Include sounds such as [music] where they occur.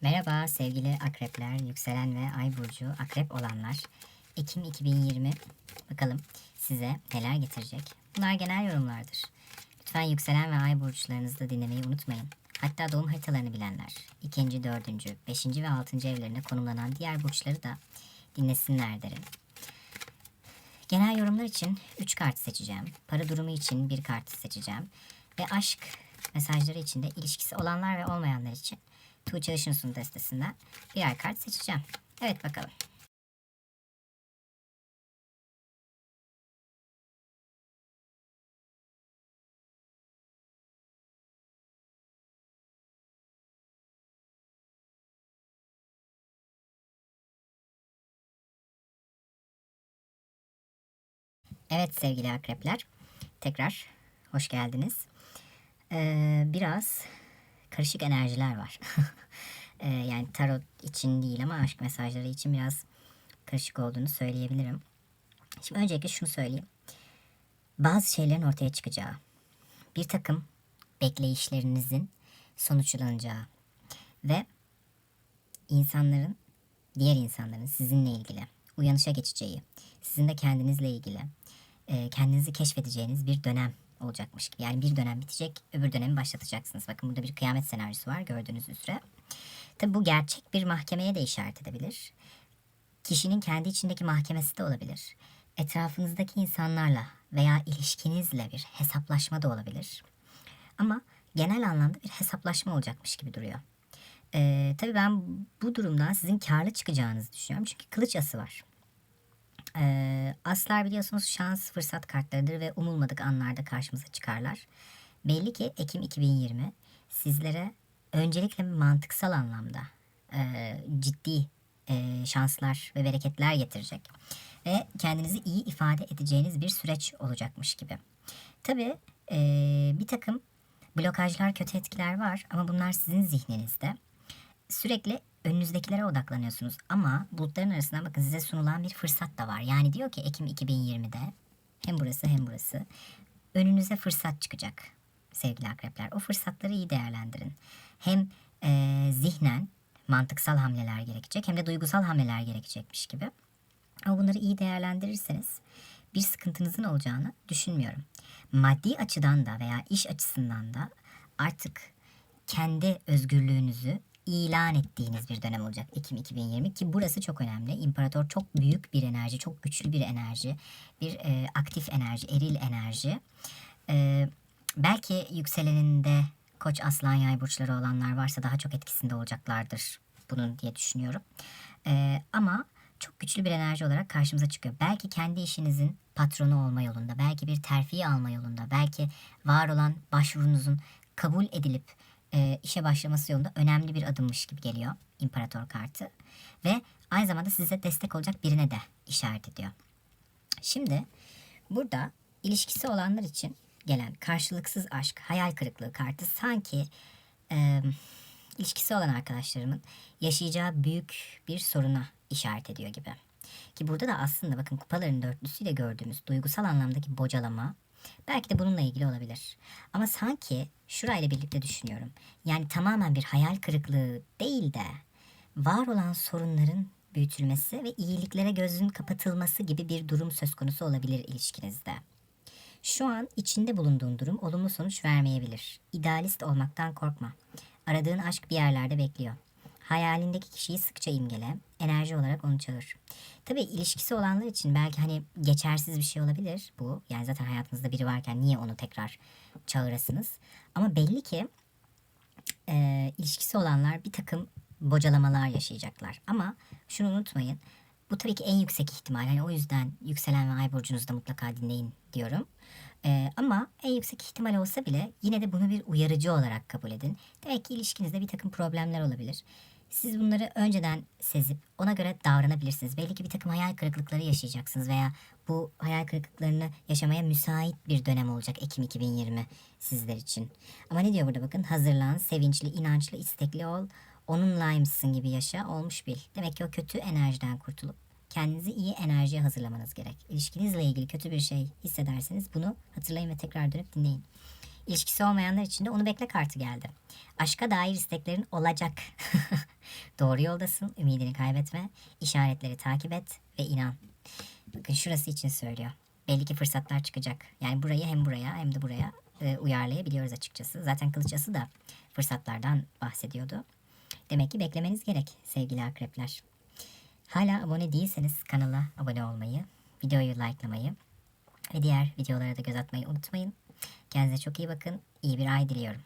Merhaba sevgili akrepler, yükselen ve ay burcu akrep olanlar. Ekim 2020 bakalım size neler getirecek. Bunlar genel yorumlardır. Lütfen yükselen ve ay burçlarınızı da dinlemeyi unutmayın. Hatta doğum haritalarını bilenler, ikinci, dördüncü, beşinci ve altıncı evlerine konumlanan diğer burçları da dinlesinler derim. Genel yorumlar için 3 kart seçeceğim. Para durumu için bir kart seçeceğim. Ve aşk mesajları için de ilişkisi olanlar ve olmayanlar için Tuğçe Işınsu'nun destesinden birer kart seçeceğim. Evet bakalım. Evet sevgili akrepler. Tekrar hoş geldiniz. Ee, biraz karışık enerjiler var. [laughs] Ee, yani tarot için değil ama aşk mesajları için biraz karışık olduğunu söyleyebilirim. Şimdi öncelikle şunu söyleyeyim. Bazı şeylerin ortaya çıkacağı, bir takım bekleyişlerinizin sonuçlanacağı ve insanların, diğer insanların sizinle ilgili uyanışa geçeceği, sizin de kendinizle ilgili e, kendinizi keşfedeceğiniz bir dönem olacakmış. Yani bir dönem bitecek, öbür dönemi başlatacaksınız. Bakın burada bir kıyamet senaryosu var gördüğünüz üzere. Tabi bu gerçek bir mahkemeye de işaret edebilir. Kişinin kendi içindeki mahkemesi de olabilir. Etrafınızdaki insanlarla veya ilişkinizle bir hesaplaşma da olabilir. Ama genel anlamda bir hesaplaşma olacakmış gibi duruyor. Ee, tabii ben bu durumdan sizin karlı çıkacağınızı düşünüyorum. Çünkü kılıç ası var. Ee, aslar biliyorsunuz şans fırsat kartlarıdır ve umulmadık anlarda karşımıza çıkarlar. Belli ki Ekim 2020 sizlere öncelikle mantıksal anlamda e, ciddi e, şanslar ve bereketler getirecek. Ve kendinizi iyi ifade edeceğiniz bir süreç olacakmış gibi. Tabii e, bir takım blokajlar, kötü etkiler var ama bunlar sizin zihninizde. Sürekli önünüzdekilere odaklanıyorsunuz ama bulutların arasından bakın size sunulan bir fırsat da var. Yani diyor ki Ekim 2020'de hem burası hem burası önünüze fırsat çıkacak sevgili akrepler. O fırsatları iyi değerlendirin. Hem e, zihnen mantıksal hamleler gerekecek hem de duygusal hamleler gerekecekmiş gibi. Ama bunları iyi değerlendirirseniz bir sıkıntınızın olacağını düşünmüyorum. Maddi açıdan da veya iş açısından da artık kendi özgürlüğünüzü ilan ettiğiniz bir dönem olacak Ekim 2020 ki burası çok önemli. İmparator çok büyük bir enerji, çok güçlü bir enerji, bir e, aktif enerji, eril enerji. E, belki yükseleninde Koç, Aslan, Yay burçları olanlar varsa daha çok etkisinde olacaklardır bunun diye düşünüyorum. E, ama çok güçlü bir enerji olarak karşımıza çıkıyor. Belki kendi işinizin patronu olma yolunda, belki bir terfi alma yolunda, belki var olan başvurunuzun kabul edilip e, işe başlaması yolunda önemli bir adımmış gibi geliyor imparator kartı. Ve aynı zamanda size destek olacak birine de işaret ediyor. Şimdi burada ilişkisi olanlar için gelen karşılıksız aşk, hayal kırıklığı kartı sanki e, ilişkisi olan arkadaşlarımın yaşayacağı büyük bir soruna işaret ediyor gibi. Ki burada da aslında bakın kupaların dörtlüsüyle gördüğümüz duygusal anlamdaki bocalama belki de bununla ilgili olabilir. Ama sanki şurayla birlikte düşünüyorum. Yani tamamen bir hayal kırıklığı değil de var olan sorunların büyütülmesi ve iyiliklere gözün kapatılması gibi bir durum söz konusu olabilir ilişkinizde. Şu an içinde bulunduğun durum olumlu sonuç vermeyebilir. İdealist olmaktan korkma. Aradığın aşk bir yerlerde bekliyor. Hayalindeki kişiyi sıkça imgele, enerji olarak onu çağır. Tabii ilişkisi olanlar için belki hani geçersiz bir şey olabilir bu. Yani zaten hayatınızda biri varken niye onu tekrar çağırasınız? Ama belli ki e, ilişkisi olanlar bir takım bocalamalar yaşayacaklar. Ama şunu unutmayın. Bu tabii ki en yüksek ihtimal. Hani o yüzden yükselen ve ay burcunuzu da mutlaka dinleyin diyorum. Ee, ama en yüksek ihtimal olsa bile yine de bunu bir uyarıcı olarak kabul edin. Demek ki ilişkinizde bir takım problemler olabilir. Siz bunları önceden sezip ona göre davranabilirsiniz. Belli ki bir takım hayal kırıklıkları yaşayacaksınız veya bu hayal kırıklıklarını yaşamaya müsait bir dönem olacak Ekim 2020 sizler için. Ama ne diyor burada bakın hazırlan, sevinçli, inançlı, istekli ol, onunlaymışsın gibi yaşa, olmuş bil. Demek ki o kötü enerjiden kurtulup kendinizi iyi enerjiye hazırlamanız gerek. İlişkinizle ilgili kötü bir şey hissederseniz bunu hatırlayın ve tekrar dönüp dinleyin. İlişkisi olmayanlar için de onu bekle kartı geldi. Aşka dair isteklerin olacak. [laughs] Doğru yoldasın, ümidini kaybetme, işaretleri takip et ve inan. Bakın şurası için söylüyor. Belli ki fırsatlar çıkacak. Yani burayı hem buraya hem de buraya e, uyarlayabiliyoruz açıkçası. Zaten kılıçası da fırsatlardan bahsediyordu. Demek ki beklemeniz gerek sevgili akrepler. Hala abone değilseniz kanala abone olmayı, videoyu likelamayı ve diğer videolara da göz atmayı unutmayın. Kendinize çok iyi bakın. İyi bir ay diliyorum.